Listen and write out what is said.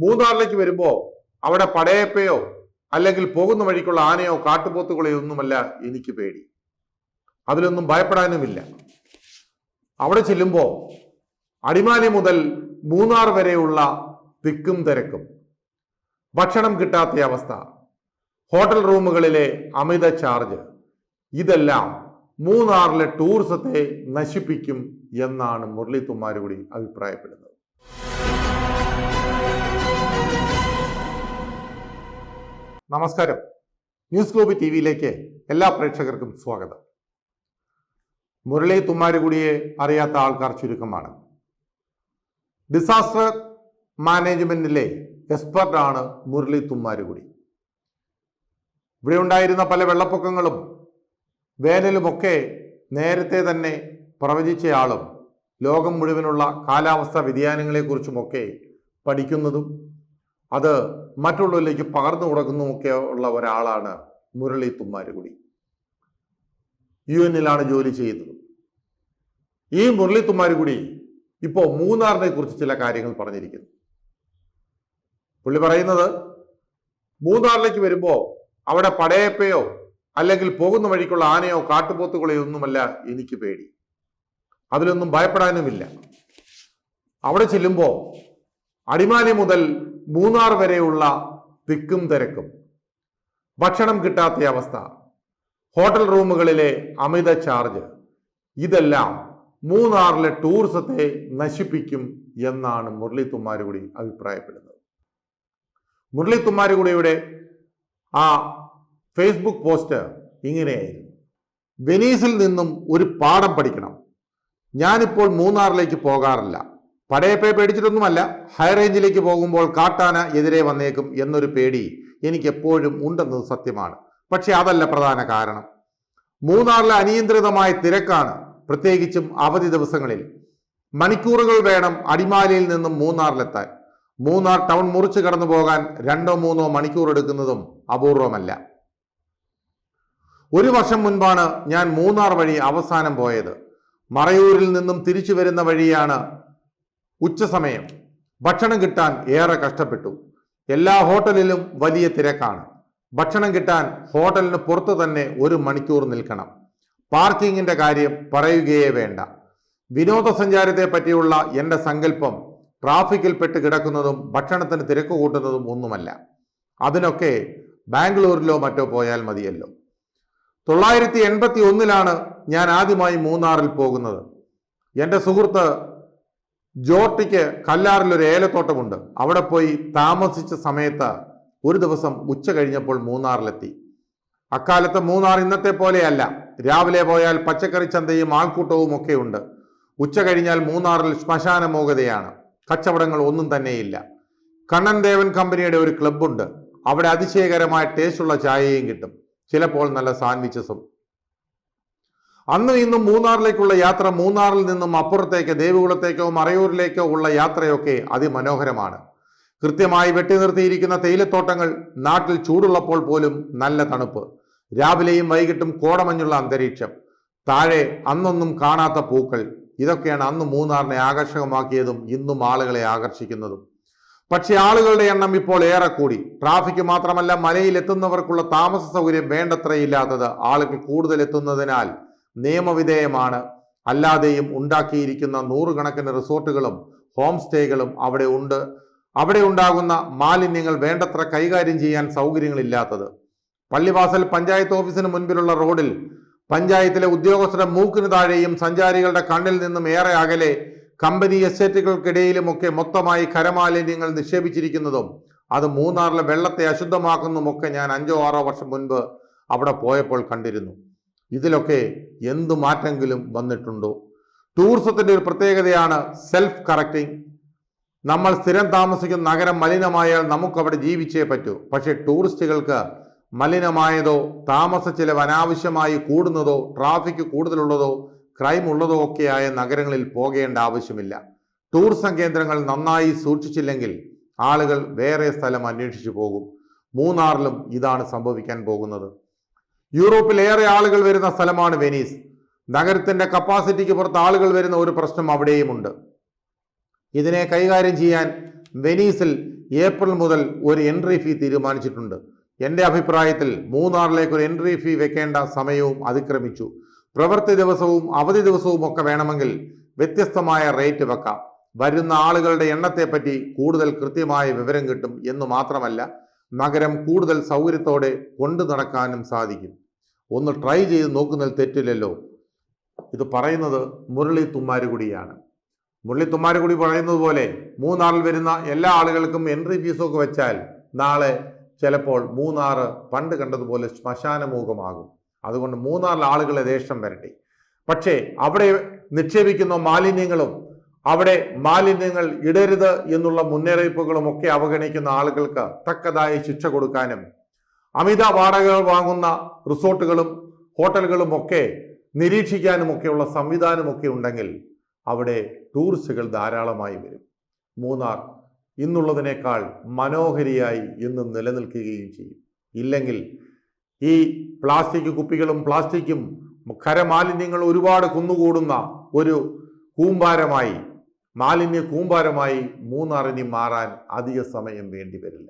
മൂന്നാറിലേക്ക് വരുമ്പോ അവിടെ പടയപ്പയോ അല്ലെങ്കിൽ പോകുന്ന വഴിക്കുള്ള ആനയോ കാട്ടുപോത്തുകളെയോ ഒന്നുമല്ല എനിക്ക് പേടി. അതിലൊന്നും ഭയപ്പെടാനുമില്ല. അവിടെ ചെല്ലുമ്പോൾ അടിമാലി മുതൽ മൂന്നാർ വരെയുള്ള തിക്കും തിരക്കും. ഭക്ഷണം കിട്ടാത്ത അവസ്ഥ. ഹോട്ടൽ റൂമുകളിലെ അമിത ചാർജ്. ഇതെല്ലാം മൂന്നാറിലെ ടൂറിസത്തെ നശിപ്പിക്കും എന്നാണ് മുരളി തുമ്മാരുകൂടി അഭിപ്രായപ്പെടുന്നത്. നമസ്കാരം. ന്യൂസ് ഗ്ലോബി ടി വിയിലേക്ക് എല്ലാ പ്രേക്ഷകർക്കും സ്വാഗതം. മുരളി തുമ്മാരുകുടിയെ അറിയാത്ത ആൾക്കാർ ചുരുക്കമാണ്. ഡിസാസ്റ്റർ മാനേജ്മെന്റിലെ എക്സ്പെർട്ടാണ് മുരളി തുമ്മാരുകുടി. ഇവിടെ ഉണ്ടായിരുന്ന പല വെള്ളപ്പൊക്കങ്ങളും വേനലുമൊക്കെ നേരത്തെ തന്നെ പ്രവചിച്ചയാളും ലോകം മുഴുവനുള്ള കാലാവസ്ഥാ വ്യതിയാനങ്ങളെക്കുറിച്ചുമൊക്കെ പഠിക്കുന്നതും അത് മറ്റുള്ളവരിലേക്ക് പകർന്നു കൊടുക്കുന്നതുമൊക്കെ ഉള്ള ഒരാളാണ് മുരളി തുമ്മാരുകുടി യു എന്നിലാണ് ജോലി ചെയ്യുന്നത്. ഈ മുരളി തുമ്മാരുകുടി ഇപ്പോൾ മൂന്നാറിനെ കുറിച്ച് ചില കാര്യങ്ങൾ പറഞ്ഞിരിക്കുന്നു. പുള്ളി പറയുന്നത് മൂന്നാറിലേക്ക് വരുമ്പോൾ അവിടെ പടയപ്പയോ അല്ലെങ്കിൽ പോകുന്ന വഴിക്കുള്ള ആനയോ കാട്ടുപോത്തുകളെയോ ഒന്നുമല്ല എനിക്ക് പേടി. അതിലൊന്നും ഭയപ്പെടാനുമില്ല. അവിടെ ചെല്ലുമ്പോൾ അടിമാലി മുതൽ മൂന്നാർ വരെയുള്ള തിക്കും തിരക്കും. ഭക്ഷണം കിട്ടാത്ത അവസ്ഥ. ഹോട്ടൽ റൂമുകളിലെ അമിത ചാർജ്. ഇതെല്ലാം മൂന്നാറിലെ ടൂറിസത്തെ നശിപ്പിക്കും എന്നാണ് മുരളി തുമ്മാരുകുടി അഭിപ്രായപ്പെടുന്നത്. മുരളി തുമ്മാരുകുടിയുടെ ആ ഫേസ്ബുക്ക് പോസ്റ്റ് ഇങ്ങനെയായിരുന്നു. വെനീസിൽ നിന്നും ഒരു പാഠം പഠിക്കണം. ഞാനിപ്പോൾ മൂന്നാറിലേക്ക് പോകാറില്ല. പടയപ്പയെ പേടിച്ചിട്ടൊന്നുമല്ല ഹൈ റേഞ്ചിലേക്ക് പോകുമ്പോൾ കാട്ടാന എതിരെ വന്നേക്കും എന്നൊരു പേടി എനിക്ക് എപ്പോഴും ഉണ്ടെന്നത് സത്യമാണ്. പക്ഷെ അതല്ല പ്രധാന കാരണം. മൂന്നാറിലെ അനിയന്ത്രിതമായ തിരക്കാണ് പ്രത്യേകിച്ചും അവധി ദിവസങ്ങളിൽ. മണിക്കൂറുകൾ വേണം അടിമാലിയിൽ നിന്നും മൂന്നാറിലെത്താൻ. മൂന്നാർ ടൗൺ മുറിച്ച് കടന്നു പോകാൻ രണ്ടോ മൂന്നോ മണിക്കൂർ എടുക്കുന്നതും അപൂർവമല്ല. ഒരു വർഷം മുൻപാണ് ഞാൻ മൂന്നാർ വഴി അവസാനം പോയത്. മറയൂരിൽ നിന്നും തിരിച്ചു വരുന്ന വഴിയാണ് ഉച്ചസമയം. ഭക്ഷണം കിട്ടാൻ ഏറെ കഷ്ടപ്പെട്ടു. എല്ലാ ഹോട്ടലിലും വലിയ തിരക്കാണ്. ഭക്ഷണം കിട്ടാൻ ഹോട്ടലിന് പുറത്തു തന്നെ ഒരു മണിക്കൂർ നിൽക്കണം. പാർക്കിങ്ങിന്റെ കാര്യം പറയുകയേ വേണ്ട. വിനോദസഞ്ചാരത്തെ പറ്റിയുള്ള എന്റെ സങ്കല്പം ട്രാഫിക്കിൽ പെട്ട് കിടക്കുന്നതും ഭക്ഷണത്തിന് തിരക്ക് കൂട്ടുന്നതും ഒന്നുമല്ല. അതിനൊക്കെ ബാംഗ്ലൂരിലോ മറ്റോ പോയാൽ മതിയല്ലോ. തൊള്ളായിരത്തി എൺപത്തി ഒന്നിലാണ് ഞാൻ ആദ്യമായി മൂന്നാറിൽ പോകുന്നത്. എന്റെ സുഹൃത്ത് ജോട്ടിക്ക് കല്ലാറിൽ ഒരു ഏലത്തോട്ടമുണ്ട്. അവിടെ പോയി താമസിച്ച സമയത്ത് ഒരു ദിവസം ഉച്ച കഴിഞ്ഞപ്പോൾ മൂന്നാറിലെത്തി. അക്കാലത്ത് മൂന്നാർ ഇന്നത്തെ പോലെയല്ല. രാവിലെ പോയാൽ പച്ചക്കറി ചന്തയും ആൾക്കൂട്ടവും ഒക്കെ ഉണ്ട്. ഉച്ച കഴിഞ്ഞാൽ മൂന്നാറിൽ ശ്മശാന മോഗതയാണ് കച്ചവടങ്ങൾ ഒന്നും തന്നെയില്ല. കണ്ണൻ ദേവൻ കമ്പനിയുടെ ഒരു ക്ലബ്ബുണ്ട്. അവിടെ അതിശയകരമായ ടേസ്റ്റുള്ള ചായയും കിട്ടും. ചിലപ്പോൾ നല്ല സാൻഡ്വിച്ചസും. അന്നും ഇന്നും മൂന്നാറിലേക്കുള്ള യാത്ര മൂന്നാറിൽ നിന്നും അപ്പുറത്തേക്ക് ദേവികുളത്തേക്കോ മറയൂരിലേക്കോ ഉള്ള യാത്രയൊക്കെ അതിമനോഹരമാണ്. കൃത്യമായി വെട്ടി നിർത്തിയിരിക്കുന്ന തേയിലത്തോട്ടങ്ങൾ നാട്ടിൽ ചൂടുള്ളപ്പോൾ പോലും നല്ല തണുപ്പ്. രാവിലെയും വൈകിട്ടും കോടമഞ്ഞുള്ള അന്തരീക്ഷം. താഴെ അന്നൊന്നും കാണാത്ത പൂക്കൾ. ഇതൊക്കെയാണ് അന്ന് മൂന്നാറിനെ ആകർഷകമാക്കിയതും ഇന്നും ആളുകളെ ആകർഷിക്കുന്നതും. പക്ഷേ ആളുകളുടെ എണ്ണം ഇപ്പോൾ ഏറെ കൂടി ട്രാഫിക് മാത്രമല്ല മലയിൽ എത്തുന്നവർക്കുള്ള താമസ സൗകര്യം വേണ്ടത്രയില്ലാത്തത് ആളുകൾ കൂടുതൽ എത്തുന്നതിനാൽ നിയമവിധേയമാണ്. അല്ലാതെയും ഉണ്ടാക്കിയിരിക്കുന്ന നൂറുകണക്കിന് റിസോർട്ടുകളും ഹോം സ്റ്റേകളും അവിടെ ഉണ്ട്. അവിടെ ഉണ്ടാകുന്ന മാലിന്യങ്ങൾ വേണ്ടത്ര കൈകാര്യം ചെയ്യാൻ സൗകര്യങ്ങളില്ലാത്തത്. പള്ളിവാസൽ പഞ്ചായത്ത് ഓഫീസിന് മുൻപിലുള്ള റോഡിൽ പഞ്ചായത്തിലെ ഉദ്യോഗസ്ഥരുടെ മൂക്കിന് താഴെയും സഞ്ചാരികളുടെ കണ്ണിൽ നിന്നും ഏറെ അകലെ കമ്പനി എസ്റ്റേറ്റുകൾക്കിടയിലുമൊക്കെ മൊത്തമായി ഖരമാലിന്യങ്ങൾ നിക്ഷേപിച്ചിരിക്കുന്നതും അത് മൂന്നാറിലെ വെള്ളത്തെ അശുദ്ധമാക്കുന്നതുമൊക്കെ ഞാൻ അഞ്ചോ ആറോ വർഷം മുൻപ് അവിടെ പോയപ്പോൾ കണ്ടിരുന്നു. ഇതിലൊക്കെ എന്തു മാറ്റെങ്കിലും വന്നിട്ടുണ്ടോ? ടൂറിസത്തിന്റെ ഒരു പ്രത്യേകതയാണ് സെൽഫ് കറക്റ്റിംഗ് നമ്മൾ സ്ഥിരം താമസിക്കുന്ന നഗരം മലിനമായാൽ നമുക്കവിടെ ജീവിച്ചേ പറ്റൂ. പക്ഷേ ടൂറിസ്റ്റുകൾക്ക് മലിനമായതോ താമസ ചിലവ് അനാവശ്യമായി കൂടുന്നതോ ട്രാഫിക് കൂടുതലുള്ളതോ ക്രൈം ഉള്ളതോ ഒക്കെയായ നഗരങ്ങളിൽ പോകേണ്ട ആവശ്യമില്ല. ടൂറിസം കേന്ദ്രങ്ങൾ നന്നായി സൂക്ഷിച്ചില്ലെങ്കിൽ ആളുകൾ വേറെ സ്ഥലം അന്വേഷിച്ചു പോകും. മൂന്നാറിലും ഇതാണ് സംഭവിക്കാൻ പോകുന്നത്. യൂറോപ്പിൽ ഏറെ ആളുകൾ വരുന്ന സ്ഥലമാണ് വെനീസ്. നഗരത്തിന്റെ കപ്പാസിറ്റിക്ക് പുറത്ത് ആളുകൾ വരുന്ന ഒരു പ്രശ്നം അവിടെയുമുണ്ട്. ഇതിനെ കൈകാര്യം ചെയ്യാൻ വെനീസിൽ ഏപ്രിൽ മുതൽ ഒരു എൻട്രി ഫീ തീരുമാനിച്ചിട്ടുണ്ട്. എന്റെ അഭിപ്രായത്തിൽ മൂന്നാറിലേക്ക് ഒരു എൻട്രി ഫീ വെക്കേണ്ട സമയവും അതിക്രമിച്ചു. പ്രവൃത്തി ദിവസവും അവധി ദിവസവും ഒക്കെ വേണമെങ്കിൽ വ്യത്യസ്തമായ റേറ്റ് വെക്കാം. വരുന്ന ആളുകളുടെ എണ്ണത്തെപ്പറ്റി കൂടുതൽ കൃത്യമായ വിവരം കിട്ടും എന്ന് മാത്രമല്ല നഗരം കൂടുതൽ സൗകര്യത്തോടെ കൊണ്ടു നടക്കാനും സാധിക്കും. ഒന്ന് ട്രൈ ചെയ്ത് നോക്കുന്നതിൽ തെറ്റില്ലല്ലോ. ഇത് പറയുന്നത് മുരളി തുമ്മാരുകുടിയാണ് മുരളി തുമ്മാരുകുടി പറയുന്നത് പോലെ മൂന്നാറിൽ വരുന്ന എല്ലാ ആളുകൾക്കും എൻട്രി ഫീസൊക്കെ വെച്ചാൽ നാളെ ചിലപ്പോൾ മൂന്നാറ് പണ്ട് കണ്ടതുപോലെ ശ്മശാനമുഖമാകും അതുകൊണ്ട് മൂന്നാറിലെ ആളുകളെ ദേഷ്യം വരട്ടെ. പക്ഷേ അവിടെ നിക്ഷേപിക്കുന്ന മാലിന്യങ്ങളും അവിടെ മാലിന്യങ്ങൾ ഇടരുത് എന്നുള്ള മുന്നറിയിപ്പുകളും ഒക്കെ അവഗണിക്കുന്ന ആളുകൾക്ക് തക്കതായ ശിക്ഷ കൊടുക്കാനും അമിത വാടകകൾ വാങ്ങുന്ന റിസോർട്ടുകളും ഹോട്ടലുകളും ഒക്കെ നിരീക്ഷിക്കാനുമൊക്കെയുള്ള സംവിധാനമൊക്കെ ഉണ്ടെങ്കിൽ അവിടെ ടൂറിസ്റ്റുകൾ ധാരാളമായി വരും. മൂന്നാർ ഇന്നുള്ളതിനേക്കാൾ മനോഹരിയായി ഇന്ന് നിലനിൽക്കുകയും ചെയ്യും. ഇല്ലെങ്കിൽ ഈ പ്ലാസ്റ്റിക് കുപ്പികളും പ്ലാസ്റ്റിക്കും ഖരമാലിന്യങ്ങൾ ഒരുപാട് കുന്നുകൂടുന്ന ഒരു കൂമ്പാരമായി മാലിന്യ കൂമ്പാരമായി മൂന്നാറിനി മാറാൻ അധിക സമയം വേണ്ടി വരില്ല.